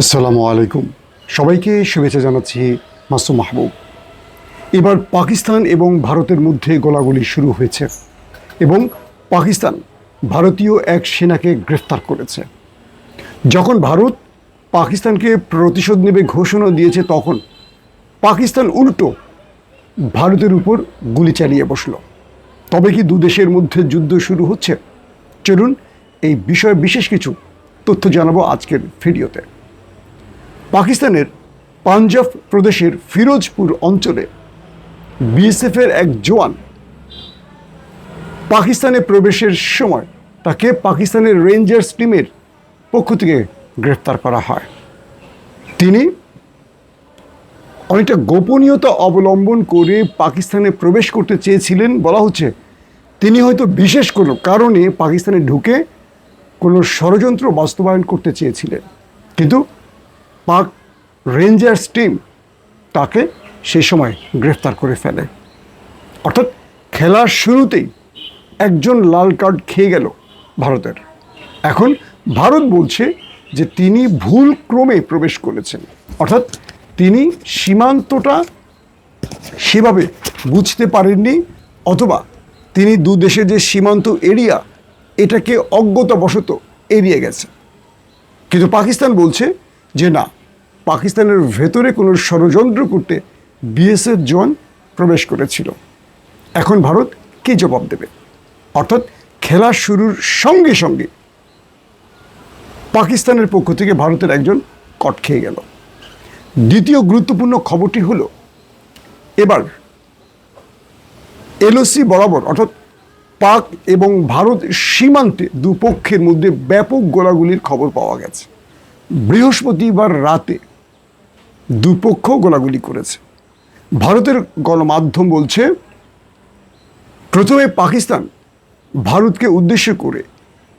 আসসালামু আলাইকুম। সবাইকে শুভেচ্ছা জানাচ্ছি মাসুম মাহবুব। এবার পাকিস্তান এবং ভারতের মধ্যে গোলাগুলি শুরু হয়েছে এবং পাকিস্তান ভারতীয় এক সেনাকে গ্রেফতার করেছে। যখন ভারত পাকিস্তানকে প্রতিশোধ নেবে ঘোষণা দিয়েছে তখন পাকিস্তান উল্টো ভারতের উপর গুলি চালিয়ে বসল। তবে কি দুদেশের মধ্যে যুদ্ধ শুরু হচ্ছে? চলুন এই বিষয়ে বিশেষ কিছু তথ্য জানাব আজকের ভিডিওতে। পাকিস্তানের পাঞ্জাব প্রদেশের ফিরোজপুর অঞ্চলে বিএসএফের এক জওয়ান পাকিস্তানে প্রবেশের সময় তাকে পাকিস্তানের রেঞ্জার্স টিমের পক্ষ থেকে গ্রেফতার করা হয়। তিনি অনেকটা গোপনীয়তা অবলম্বন করে পাকিস্তানে প্রবেশ করতে চেয়েছিলেন বলা হচ্ছে, তিনি হয়তো বিশেষ কোনো কারণে পাকিস্তানে ঢুকে কোনো ষড়যন্ত্র বাস্তবায়ন করতে চেয়েছিলেন। কিন্তু পাক রেঞ্জার্স টিম তাকে সেই সময় গ্রেফতার করে ফেলে। অর্থাৎ খেলার শুরুতেই একজন লাল কার্ড খেয়ে গেল ভারতের। এখন ভারত বলছে যে তিনি ভুল ক্রমে প্রবেশ করেছেন। অর্থাৎ তিনি সীমান্তটা সেভাবে বুঝতে পারেননি, অথবা তিনি দু দেশের যে সীমান্ত এরিয়া, এটাকে অজ্ঞতাবশত এড়িয়ে গেছে কিন্তু পাকিস্তান বলছে যে না, পাকিস্তানের ভেতরে কোনো ষড়যন্ত্র করতে বিএসএফ জওয়ান প্রবেশ করেছিল। এখন ভারত কে জবাব দেবে? অর্থাৎ খেলা শুরুর সঙ্গে সঙ্গে পাকিস্তানের পক্ষ থেকে ভারতের একজন কট খেয়ে গেল। দ্বিতীয় গুরুত্বপূর্ণ খবরটি হলো, এবার এলওসি বরাবর, অর্থাৎ পাক এবং ভারত সীমান্তে দুপক্ষের মধ্যে ব্যাপক গোলাগুলির খবর পাওয়া গেছে। বৃহস্পতিবার রাতে দুপক্ষ গোলাগুলি করেছে। ভারতের গণমাধ্যম বলছে, প্রথমে পাকিস্তান ভারতকে উদ্দেশ্য করে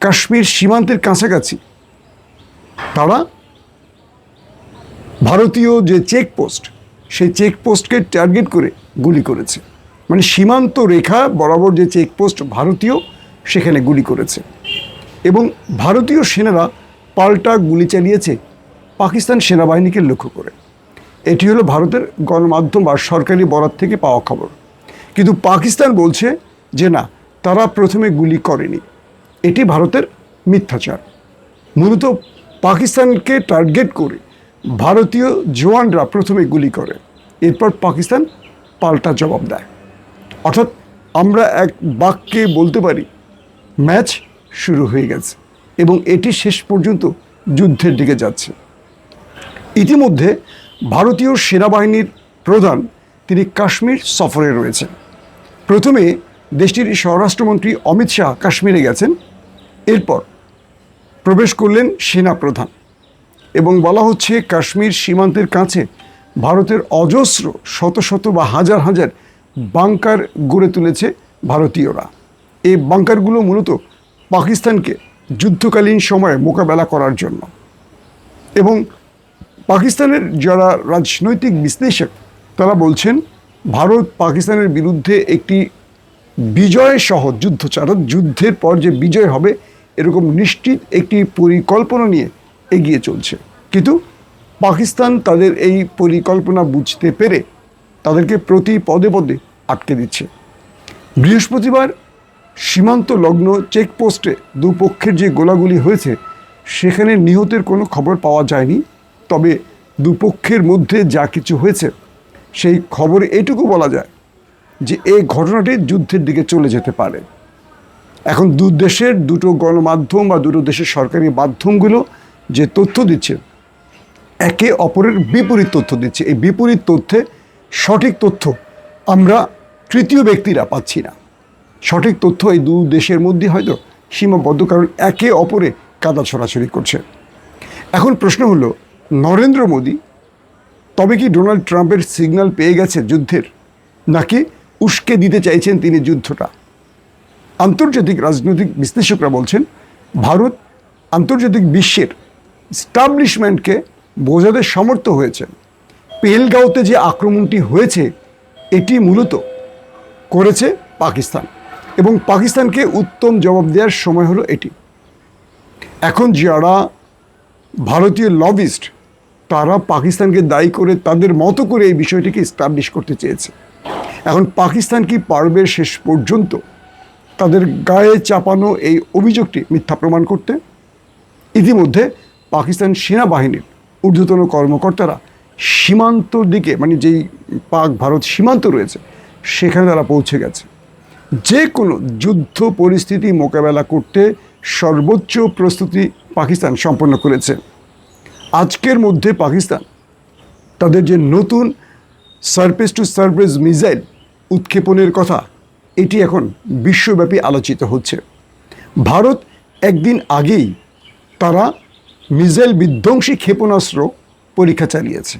কাশ্মীর সীমান্তের কাছাকাছি তারা ভারতীয় যে চেকপোস্ট, সেই চেকপোস্টকে টার্গেট করে গুলি করেছে। মানে সীমান্ত রেখা বরাবর যে চেকপোস্ট ভারতীয়, সেখানে গুলি করেছে। এবং ভারতীয় সেনারা পাল্টা গুলি চালিয়েছে পাকিস্তান সেনাবাহিনীকে লক্ষ্য করে। এটি হলো ভারতের গণমাধ্যম বা সরকারি বরাত থেকে পাওয়া খবর। কিন্তু পাকিস্তান বলছে যে না, তারা প্রথমে গুলি করেনি। এটি ভারতের মিথ্যাচার। মূলত পাকিস্তানকে টার্গেট করে ভারতীয় জওয়ানরা প্রথমে গুলি করে। এরপর পাকিস্তান পাল্টা জবাব দেয়। অর্থাৎ আমরা এক বাক্যে বলতে পারি, ম্যাচ শুরু হয়ে গেছে। এবং এটি শেষ পর্যন্ত যুদ্ধের দিকে যাচ্ছে। ইতিমধ্যে ভারতীয় সেনাবাহিনীর প্রধান তিনি কাশ্মীর সফরে রয়েছেন। প্রথমে দেশটির স্বরাষ্ট্রমন্ত্রী অমিত শাহ কাশ্মীরে গেছেন, এরপর প্রবেশ করলেন সেনা প্রধান এবং বলা হচ্ছে কাশ্মীর সীমান্তের কাছে ভারতের অজস্র শত শত বা হাজার হাজার বাংকার গড়ে তুলেছে ভারতীয়রা। এই বাংকারগুলো মূলত পাকিস্তানকে যুদ্ধকালীন সময়ে মোকাবেলা করার জন্য। এবং পাকিস্তানের যারা রাজনৈতিক বিশ্লেষক, তারা বলছেন, ভারত পাকিস্তানের বিরুদ্ধে একটি বিজয় সহ যুদ্ধ চার যুদ্ধের পর যে বিজয় হবে, এরকম নিশ্চিত একটি পরিকল্পনা নিয়ে এগিয়ে চলছে। কিন্তু পাকিস্তান তাদের এই পরিকল্পনা বুঝতে পেরে তাদেরকে প্রতি পদে পদে আটকে দিচ্ছে। বৃহস্পতিবার সীমান্ত লগ্ন চেকপোস্টে দুপক্ষের যে গোলাগুলি হয়েছে, সেখানে নিহতের কোনো খবর পাওয়া যায়নি। তবে দুপক্ষের মধ্যে যা কিছু হয়েছে, সেই খবরে এটুকু বলা যায় যে এই ঘটনাটি যুদ্ধের দিকে চলে যেতে পারে। এখন দু দেশের দুটো গণমাধ্যম বা দুটো দেশের সরকারি মাধ্যমগুলো যে তথ্য দিচ্ছে, একে অপরের বিপরীত তথ্য দিচ্ছে। এই বিপরীত তথ্যে সঠিক তথ্য আমরা তৃতীয় ব্যক্তিরা পাচ্ছি না। সঠিক তথ্য এই দু দেশের মধ্যে হয়তো সীমাবদ্ধ, কারণ একে অপরে কাদা ছড়াছড়ি করছে। এখন প্রশ্ন হলো, নরেন্দ্র মোদী তবে কি ডোনাল্ড ট্রাম্পের সিগন্যাল পেয়ে গেছে যুদ্ধের? নাকি উস্কে দিতে চাইছেন তিনি যুদ্ধটা? আন্তর্জাতিক রাজনৈতিক বিশ্লেষকরা বলছেন, ভারত আন্তর্জাতিক বিশ্বের স্টাবলিশমেন্টকে বোঝাতে সমর্থ হয়েছেন পেহেলগাঁওতে যে আক্রমণটি হয়েছে, এটি মূলত করেছে পাকিস্তান। এবং পাকিস্তানকে উত্তম জবাব দেওয়ার সময় হলো এটি। এখন যারা ভারতীয় লবিস্ট তারা পাকিস্তানকে দায়ী করে তাদের মতো করে এই বিষয়টিকে স্টাবলিশ করতে চেয়েছে। এখন পাকিস্তান কি পারবে শেষ পর্যন্ত তাদের গায়ে চাপানো এই অভিযোগটি মিথ্যা প্রমাণ করতে? ইতিমধ্যে পাকিস্তান সেনাবাহিনীর ঊর্ধ্বতন কর্মকর্তারা সীমান্ত দিকে মানে যেই পাক ভারত সীমান্ত রয়েছে, সেখানে তারা পৌঁছে গেছে। যে কোনো যুদ্ধ পরিস্থিতি মোকাবেলা করতে সর্বোচ্চ প্রস্তুতি পাকিস্তান সম্পন্ন করেছে। আজকের মধ্যে পাকিস্তান তাদের যে নতুন সারফেস টু সারফেস মিসাইল উৎক্ষেপণের কথা, এটি এখন বিশ্বব্যাপী আলোচিত হচ্ছে। ভারত একদিন আগেই তারা মিসাইল বিধ্বংসী ক্ষেপণাস্ত্র পরীক্ষা চালিয়েছে।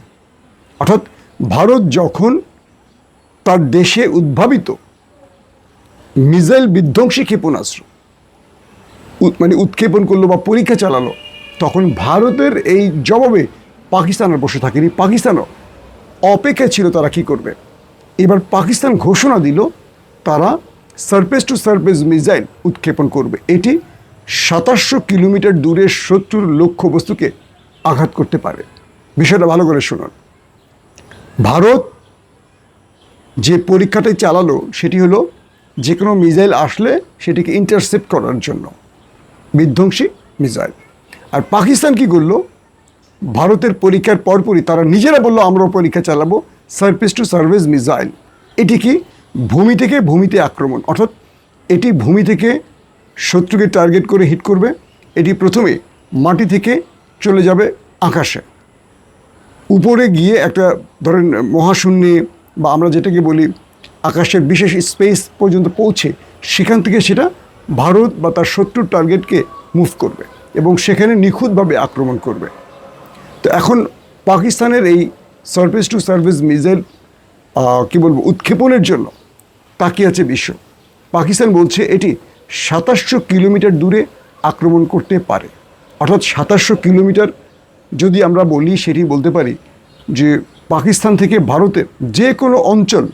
অর্থাৎ ভারত যখন তার দেশে উদ্ভাবিত মিসাইল বিধ্বংসী ক্ষেপণাস্ত্র। মানে উৎক্ষেপণ করল বা পরীক্ষা চালালো, তখন ভারতের এই জবাবে পাকিস্তান আর বসে থাকেনি। পাকিস্তানও অপেক্ষা ছিল তারা কি করবে। এবার পাকিস্তান ঘোষণা দিল, তারা সারফেস টু সারফেস মিসাইল উৎক্ষেপণ করবে। এটি সাতাশশো কিলোমিটার শত্রুর লক্ষ্য বস্তুকে আঘাত করতে পারে। বিষয়টা ভালো করে শুনুন। ভারত যে পরীক্ষাটাই চালালো, সেটি হলো যে কোনো মিসাইল আসলে সেটিকে ইন্টারসেপ্ট করার জন্য। বিধ্বংসী মিসাইল। আর পাকিস্তান কি করল? ভারতের পরীক্ষার পরপরই তারা নিজেরা বলল, আমরাও পরীক্ষা চালাবো সার্ভিস টু সার্ভিস মিসাইল। এটি কি ভূমি থেকে ভূমিতে আক্রমণ? অর্থাৎ এটি ভূমি থেকে শত্রুকে টার্গেট করে হিট করবে, এটি প্রথমে মাটি থেকে চলে যাবে আকাশে। উপরে গিয়ে একটা ধরেন মহাশূন্যে বা আমরা যেটাকে বলি আকাশের বিশেষ স্পেস পর্যন্ত পৌঁছে সেখান থেকে সেটা ভারত বা তার শত্রুর টার্গেটকে মুভ করবে এবং সেখানে নিখুঁতভাবে আক্রমণ করবে। তো এখন পাকিস্তানের এই সার্ভিস টু সার্ভিস মিসাইল কী বলব, উৎক্ষেপণের জন্য তাকিয়ে আছে বিশ্ব। পাকিস্তান বলছে এটি সাতাশশো কিলোমিটার দূরে আক্রমণ করতে পারে। অর্থাৎ সাতাশশো কিলোমিটার যদি আমরা বলি, সেটি বলতে পারি যে পাকিস্তান থেকে ভারতের যে কোনো অঞ্চল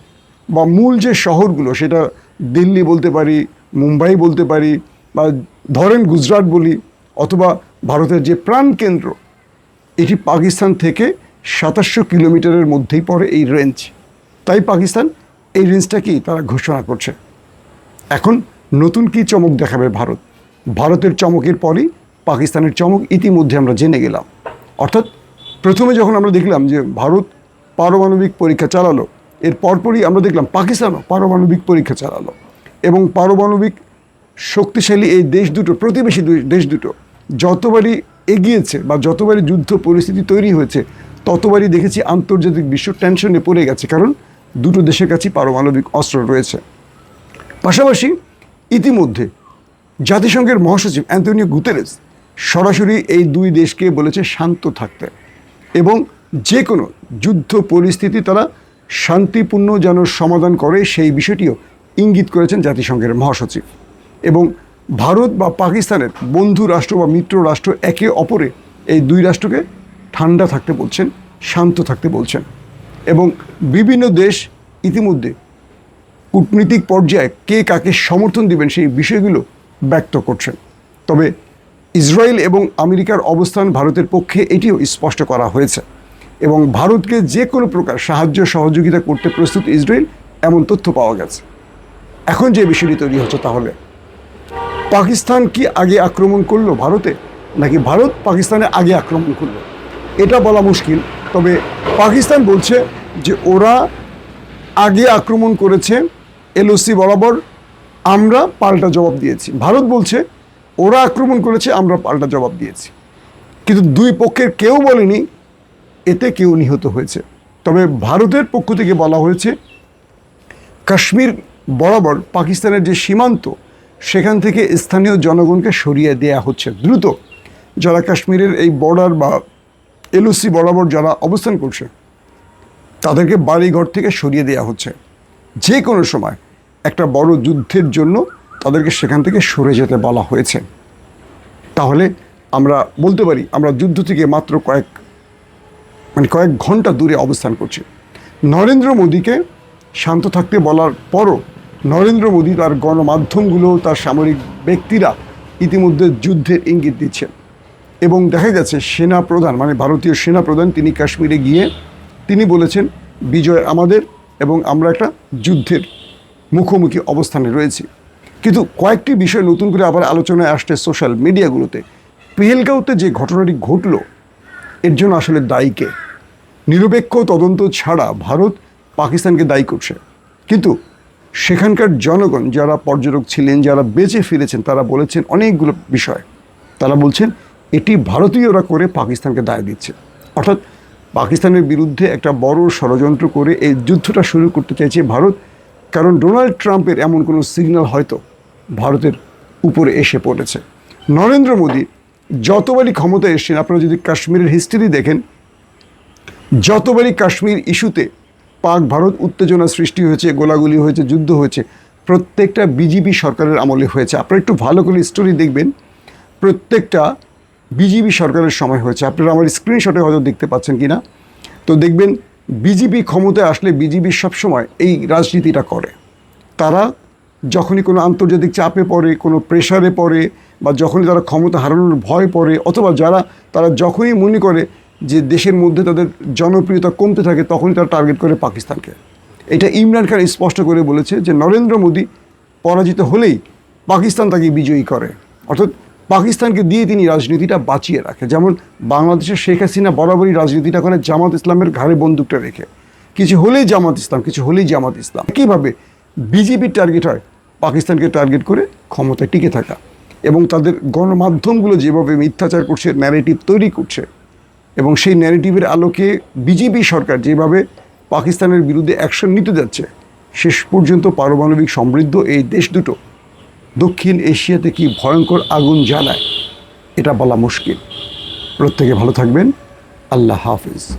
বা মূল যে শহরগুলো, সেটা দিল্লি বলতে পারি, মুম্বাই বলতে পারি, বা ধরেন গুজরাট বলি, অথবা ভারতের যে প্রাণকেন্দ্র এটি পাকিস্তান থেকে সাতাশশো কিলোমিটারের মধ্যেই পড়ে এই রেঞ্জ তাই পাকিস্তান, এই রেঞ্জটাকেই তারা ঘোষণা করছে। এখন নতুন কি চমক দেখাবে ভারত? ভারতের চমকের পরই পাকিস্তানের চমক ইতিমধ্যে আমরা জেনে গেলাম। অর্থাৎ প্রথমে যখন আমরা দেখলাম যে ভারত পারমাণবিক পরীক্ষা চালালো এর পরপরই আমরা দেখলাম পাকিস্তানও পারমাণবিক পরীক্ষা চালালো এবং পারমাণবিক শক্তিশালী এই দেশ দুটো, প্রতিবেশী দেশ দুটো যতবারই এগিয়েছে বা যতবারই যুদ্ধ পরিস্থিতি তৈরি হয়েছে, ততবারই দেখেছি আন্তর্জাতিক বিশ্ব টেনশনে পড়ে গেছে। কারণ দুটো দেশের কাছেই পারমাণবিক অস্ত্র রয়েছে। পাশাপাশি ইতিমধ্যে জাতিসংঘের মহাসচিব অ্যান্টনিও গুতেরেস সরাসরি এই দুই দেশকে বলেছে শান্ত থাকতে এবং যে কোনো যুদ্ধ পরিস্থিতি তারা শান্তিপূর্ণ যেন সমাধান করে সেই বিষয়টিও ইঙ্গিত করেছেন জাতিসংঘের মহাসচিব। এবং ভারত বা পাকিস্তানের বন্ধু রাষ্ট্র বা মিত্র রাষ্ট্র একে অপরে এই দুই রাষ্ট্রকে ঠান্ডা থাকতে বলছেন, শান্ত থাকতে বলছেন। এবং বিভিন্ন দেশ ইতিমধ্যে কূটনীতিক পর্যায়ে কে কাকে সমর্থন দিবেন সেই বিষয়গুলো ব্যক্ত করছেন। তবে ইসরায়েল এবং আমেরিকার অবস্থান ভারতের পক্ষে এটিও স্পষ্ট করা হয়েছে। এবং ভারতকে যে কোনো প্রকার সাহায্য সহযোগিতা করতে প্রস্তুত ইসরায়েল, এমন তথ্য পাওয়া গেছে। এখন যে বিষয়টি তৈরি হচ্ছে তাহলে, পাকিস্তান কি আগে আক্রমণ করল ভারতে, নাকি ভারত পাকিস্তানে আগে আক্রমণ করল? এটা বলা মুশকিল, তবে পাকিস্তান বলছে যে ওরা আগে আক্রমণ করেছে এলওসি বরাবর, আমরা পাল্টা জবাব দিয়েছি। ভারত বলছে, ওরা আক্রমণ করেছে, আমরা পাল্টা জবাব দিয়েছি। কিন্তু দুই পক্ষের কেউ বলেনি এতে কেউ নিহত হয়েছে। তবে ভারতের পক্ষ থেকে বলা হয়েছে, কাশ্মীর বরাবর পাকিস্তানের যে সীমান্ত, সেখান থেকে স্থানীয় জনগণকে সরিয়ে দেয়া হচ্ছে। দ্রুত যারা কাশ্মীরের এই বর্ডার বা এলওসি বরাবর যারা অবস্থান করছে, তাদেরকে বাড়িঘর থেকে সরিয়ে দেওয়া হচ্ছে। যে কোনো সময় একটা বড় যুদ্ধের জন্য তাদেরকে সেখান থেকে সরে যেতে বলা হয়েছে। তাহলে আমরা বলতে পারি, আমরা যুদ্ধ থেকে মাত্র কয়েক মানে কয়েক ঘণ্টা দূরে অবস্থান করছে। নরেন্দ্র মোদীকে শান্ত থাকতে বলার পরও নরেন্দ্র মোদী তার গণমাধ্যমগুলো, তার সামরিক ব্যক্তিরা ইতিমধ্যে যুদ্ধের ইঙ্গিত দিচ্ছেন। এবং দেখা গেছে সেনা প্রধান মানে ভারতীয় সেনা প্রধান তিনি কাশ্মীরে গিয়ে তিনি বলেছেন, বিজয় আমাদের এবং আমরা একটা যুদ্ধের মুখোমুখি অবস্থানে রয়েছি। কিন্তু কয়েকটি বিষয় নতুন করে আবার আলোচনায় আসছে সোশ্যাল মিডিয়াগুলোতে। পেহেলগাঁওতে যে ঘটনাটি ঘটলো, এর জন্য আসলে দায়ী কে? নিরপেক্ষ তদন্ত ছাড়া ভারত পাকিস্তানকে দায়ী করছে। কিন্তু সেখানকার জনগণ যারা পর্যটক ছিলেন, যারা বেঁচে ফিরেছেন, তারা বলেছেন অনেকগুলো বিষয়। তারা বলছেন, এটি ভারতীয়রা করে পাকিস্তানকে দায় দিচ্ছে। অর্থাৎ পাকিস্তানের বিরুদ্ধে একটা বড় ষড়যন্ত্র করে এই যুদ্ধটা শুরু করতে চাইছে ভারত। কারণ ডোনাল্ড ট্রাম্পের এমন কোনো সিগন্যাল হয়তো ভারতের উপরে এসে পড়েছে। নরেন্দ্র মোদী যতবারই ক্ষমতায় এসছেন, আপনারা যদি কাশ্মীরের হিস্ট্রি দেখেন যতবারই কাশ্মীর ইস্যুতে পাক ভারত উত্তেজনা সৃষ্টি হয়েছে, গোলাগুলি হয়েছে, যুদ্ধ হয়েছে, প্রত্যেকটা বিজেপি সরকারের আমলে হয়েছে। আপনারা একটু ভালো করে স্টোরি দেখবেন। প্রত্যেকটা বিজেপি সরকারের সময় হয়েছে। আপনারা আমার স্ক্রিনশটে হয়তো দেখতে পাচ্ছেন কি না তো দেখবেন বিজেপি ক্ষমতায় আসলে বিজেপি সবসময় এই রাজনীতিটা করে। তারা যখনই কোনো আন্তর্জাতিক চাপে পড়ে, কোনো প্রেশারে পড়ে বা যখনই তারা ক্ষমতা হারানোর ভয় পড়ে, অথবা যারা, তারা যখনই মনে করে যে দেশের মধ্যে তাদের জনপ্রিয়তা কমতে থাকে, তখনই তারা টার্গেট করে পাকিস্তানকে। এটা ইমরান খান স্পষ্ট করে বলেছে যে, নরেন্দ্র মোদী পরাজিত হলেই পাকিস্তান তাকে বিজয়ী করে। অর্থাৎ পাকিস্তানকে দিয়ে তিনি রাজনীতিটা বাঁচিয়ে রাখে। যেমন বাংলাদেশের শেখ হাসিনা বরাবরই রাজনীতিটা করে জামাত ইসলামের ঘাড়ে বন্দুকটা রেখে। কিছু হলেই জামাত ইসলাম, কিছু হলেই জামাত ইসলাম। কীভাবে বিজেপির টার্গেট হয় পাকিস্তানকে টার্গেট করে ক্ষমতায় টিকে থাকা। এবং তাদের গণমাধ্যমগুলো যেভাবে মিথ্যাচার করছে ন্যারেটিভ তৈরি করছে এবং সেই ন্যারেটিভের আলোকে বিজেপি সরকার যেভাবে পাকিস্তানের বিরুদ্ধে অ্যাকশন নিতে যাচ্ছে, শেষ পর্যন্ত পারমাণবিক সমৃদ্ধ এই দেশ দুটো দক্ষিণ এশিয়াতে কি ভয়ঙ্কর আগুন জ্বালায়, এটা বলা মুশকিল। প্রত্যেকে ভালো থাকবেন। আল্লাহ হাফিজ।